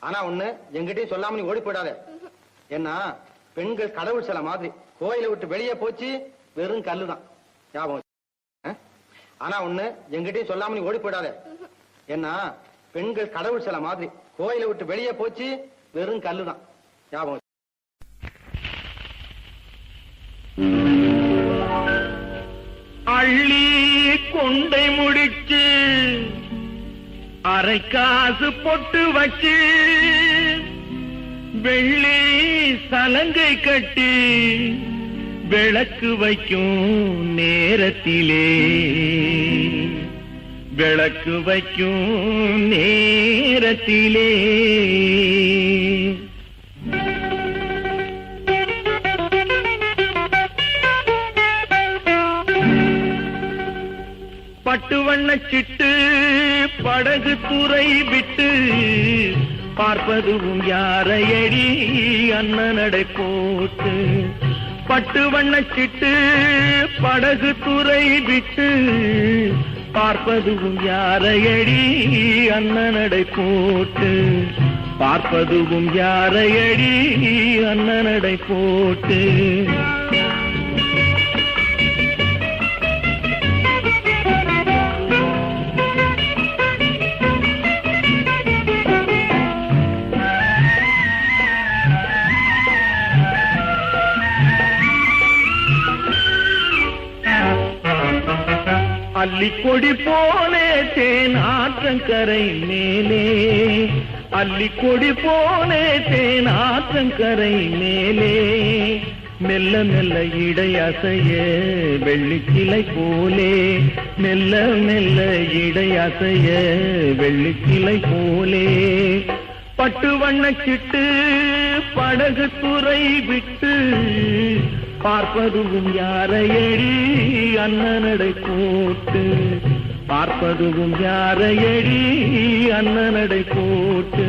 ஆனா ஒண்ணு எங்கிட்டயும் சொல்லாம நீ ஓடி போயிடாத. ஏன்னா பெண்கள் கடவுள் சில மாதிரி கோயிலை விட்டு வெளியே போச்சு வெறும் கல்லுதான். ஞாபகம் ஆ? ஆனா ஒண்ணு எங்கிட்டயும் சொல்லாம நீ ஓடி போயிடாத. ஏன்னா பெண்கள் கடவுள் சில மாதிரி கோயிலை விட்டு வெளியே போச்சு வெறும் கல்லுதான். ஞாபகம் அரை காசு பொட்டு வச்சு வெள்ளி சலங்கை கட்டி விளக்கு வைக்கும் நேரத்திலே. விளக்கு வைக்கும் நேரத்திலே. பட்டு வண்ண சிட்டு படகு துறை விட்டு பார்ப்பதுவும் யாரையடி அண்ணனடை போட்டு? பட்டு வண்ணச்சிட்டு படகு துறை விட்டு பார்ப்பதுவும் யாரையடி அண்ணனடை போட்டு? பார்ப்பதுவும் யாரையடி அண்ணனடை போட்டு? அள்ளிக்கொடி போலே தேன் ஆற்றங்கரை மேலே. அள்ளிக்கொடி போலே தேன் ஆற்றங்கரை மேலே. மெல்ல மெல்ல இடை அசைய வெள்ளிக்கிளை போலே. மெல்ல மெல்ல இடை அசைய வெள்ளிக்கிளை போலே. பட்டு வண்ண சிட்டு படகு துறை விட்டு பார்ப்பதுவும் யாரையடி அண்ணனடை போட்டு? பார்ப்பதுவும் யாரையடி அண்ணனடை போட்டு?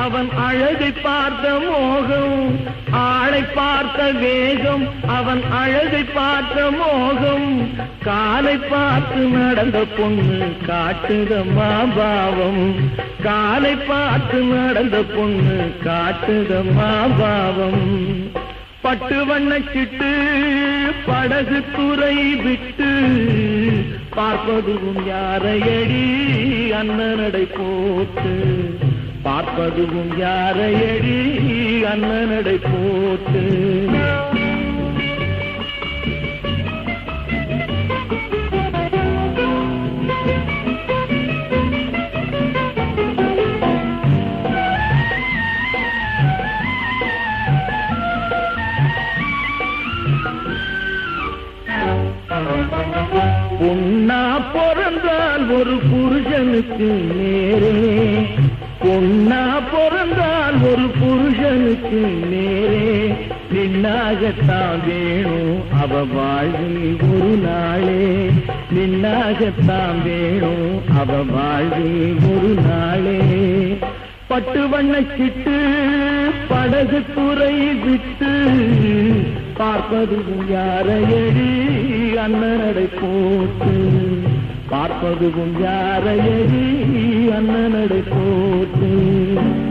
அவன் அழகை பார்த்த மோகம் ஆளை பார்த்த வேகம் அவன் அழகை பார்த்த மோகம். காலை பார்த்து நடந்த பொண்ணு காட்டுதம்மா பாவம் காலை பார்த்து நடந்த பொண்ணு காட்டுதம்மா பாவம் பட்டு வண்ண சிட்டு படகு துறை விட்டு பார்ப்பதுவும் யாரையடி அண்ணனடை போட்டு பார்ப்பதுவும் யாரையடி அண்ணனடை போட்டு. பொன்னா பிறந்தால் ஒரு புருஷனுக்கு நேரே. பொன்னா பிறந்தால் ஒரு புருஷனுக்கு நேரே நின்னாகத்தான் வேணும். அவ வாழ்வில் ஒரு நாளே நின்னாகத்தான் வேணும். அவ வாழ்வில் ஒரு நாளே பட்டு வண்ண சிட்டு படகு துறை விட்டு பார்ப்பது யாரையடி அண்ணனடை போட்டு. பார்ப்பதுவும் யாரையடி அண்ணனடை போட்டு. You.